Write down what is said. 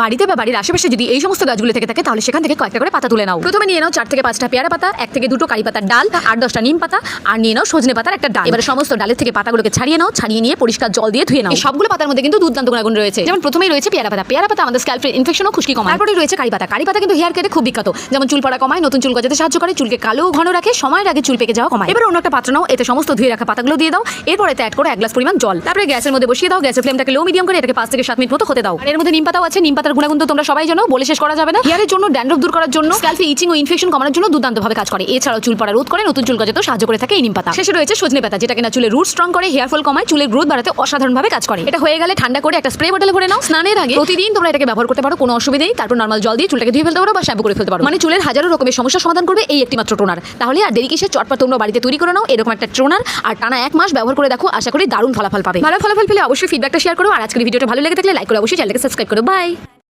বাড়িতে বা বাড়ির আশেপাশে যদি এই সমস্ত গাছগুলো থেকে থাকে, তাহলে সেখান থেকে কয়েকটা করে পাতা তুলে নাও। প্রথমে নিয়ে নাও চার থেকে পাঁচটা পেয়ারা পাতা, এক থেকে দুটো কারি পাতার ডাল আট দশটা নিম পাতা, আর নিয়ে নাও সজনে পাতার একটা ডাল। এবার সমস্ত ডালের থেকে পাতাগুলোকে ছাড়িয়ে নাও, ছাড়িয়ে নিয়ে পরিষ্কার জল দিয়ে ধুয়ে নাও। সবগুলো পাতার মধ্যে কিন্তু দুর্দান্ত গুণাগুণ রয়েছে। যেমন প্রথমেই রয়েছে পেয়ারা পাতা। পেয়ারা পাতা আমাদের স্ক্যাল্পের ইনফেকশন ও খুশকি কমায়। তারপরে রয়েছে কারি পাতা। কারি পাতা কিন্তু হেয়ার কেটে খুব বিখ্যাত। যেমন চুল পড়া কমায়, নতুন চুল গজাতে সাহায্য করে, চুলকে কালো ঘন রাখে, সময়ের আগে চুল পেকে যাওয়া কমায়। এবার অন্য একটা পাত্র নাও, এতে সমস্ত ধুয়ে রাখা পাতাগুলো দিয়ে দাও। এরপর এতে অ্যাড করে এক গ্লাস পরিমাণ জল। তারপরে গ্যাসের মধ্যে বসিয়ে দাও, গ্যাসের ফ্লেমটাকে লো মিডিয়াম করে, এটাকে পাঁচ থেকে সাত মিনিট মতো হতে দাও। এর মধ্যে নিম পাতাও আছে, নিম পাতার গুণাগুণ তো তোমরা সবাই জানো, বলে শেষ করা যাবে না। হেয়ারের জন্য, ড্যান্ড্রফ দূর করার জন্য, স্ক্যাল্পে, ইচিং ও ইনফেকশন কমানোর জন্য দুর্দান্তভাবে কাজ করে। এছাড়াও চুল পড়া, রোধ করে, নতুন চুল গজাতেও সাহায্য করে থাকে এই নিম পাতা। শেষে রয়েছে সজনে পাতা, যেটা কিনা চুলের রুট স্ট্রং করে হেয়ার ফল কমায়, চুলের গ্রোথ বাড়াতে অসাধারণভাবে কাজ করে। এটা হয়ে গেলে ঠান্ডা করে একটা স্প্রে বটলে ভরে নাও। স্নানের আগে প্রতিদিন তোমরা এটাকে ব্যবহার করতে পারো, কোনো অসুবিধা নেই। তারপর নর্মাল জল দিয়ে চুলটাকে ধুয়ে ফেলতে পারো বা শ্যাম্পু করে ফেলতে পারো। মানে চুলের হাজারো রকমের সমস্যার সমাধান করবে এই একটি মাত্র টোনার। তাহলে আর দেরি কিসের? চটপট তোমরা বাড়িতে তৈরি করে নাও, এরকম একটা টোনার। আর টানা এক মাস ব্যবহার করে দেখো, আশা করি দারুণ ফলাফল পাবে। ভালো ফলাফল পেলে অবশ্যই ফিডব্যাকটা শেয়ার করো। আর আজকের ভিডিওটা ভালো লেগে থাকলে লাইক করে অবশ্যই চ্যানেলকে সাবস্ক্রাইব করো। বাই